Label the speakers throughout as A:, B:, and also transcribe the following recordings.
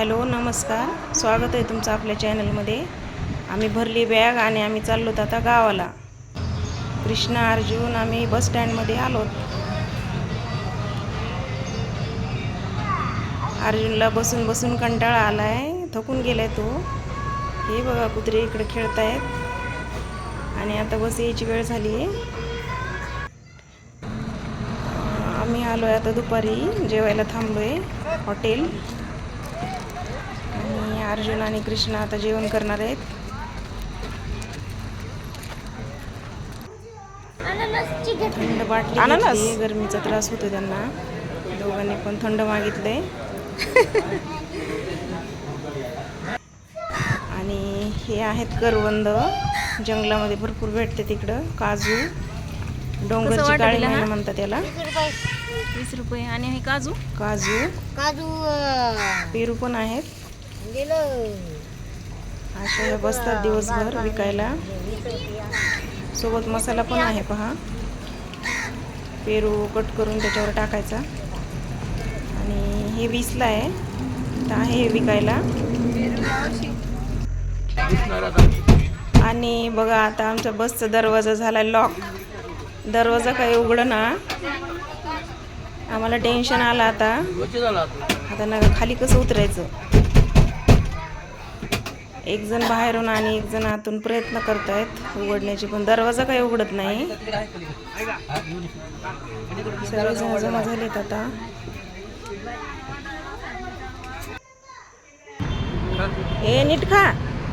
A: Hello नमस्कार. स्वागत आहे तुमचं आपल्या चॅनलमध्ये. आम्ही भरली बॅग आणि आम्ही चाललो आता गावाला. कृष्णा अर्जुन आम्ही बस स्टँडमध्ये आलो अर्जुनला बसून बसून कंटाळा आला आहे थकून गेलाय तो. हे बघा कुत्रे इकडे खेळतायत. आणि आता बस यायची वेळ झाली आहे. आम्ही आलो आहे आता दुपारी जेवायला थांबलो आहे हॉटेल. आणि अर्जुन आणि कृष्णा आता जेवण करणार आहेत. थंड बाटली गरमीचा त्रास होतो त्यांना. दोघांनी पण थंड मागितले. आणि हे आहेत करवंद. जंगलामध्ये भरपूर भेटते तिकडं. काजू. डोंगरची काळी? म्हणतात त्याला
B: वीस रुपये. आणि हे काजू?
A: काजू.
C: काजू
A: पेरू पण आहेत. असे ह्या बसतात दिवसभर विकायला. सोबत मसाला पण आहे पहा. पेरू कट करून त्याच्यावर टाकायचा. आणि हे वीसला आहे. तर आहे हे विकायला. आणि बघा आता आमच्या बसचा दरवाजा झाला लॉक दरवाजा काही उघड ना आम्हाला टेन्शन आलं आता. आता ना खाली कसं उतरायचं? एक जण बाहेरून आणि एक जण आतून प्रयत्न करतायत. उघडण्याचे पण दरवाजा काही उघडत नाही. सर्वजण जमा झालेत आता. हे नीट खा.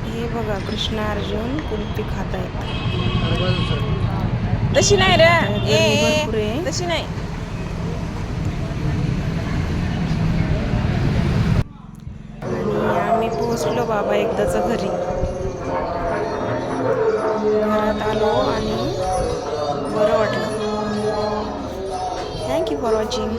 A: हे बघा कृष्ण अर्जुन कुल्फी खात आहेत
B: तशी नाही रे. तशी नाही
A: आणि आम्ही पोहोचलो बाबा एकदाचं घरी. घरात आलो आणि बरं वाटलं. Thank you for watching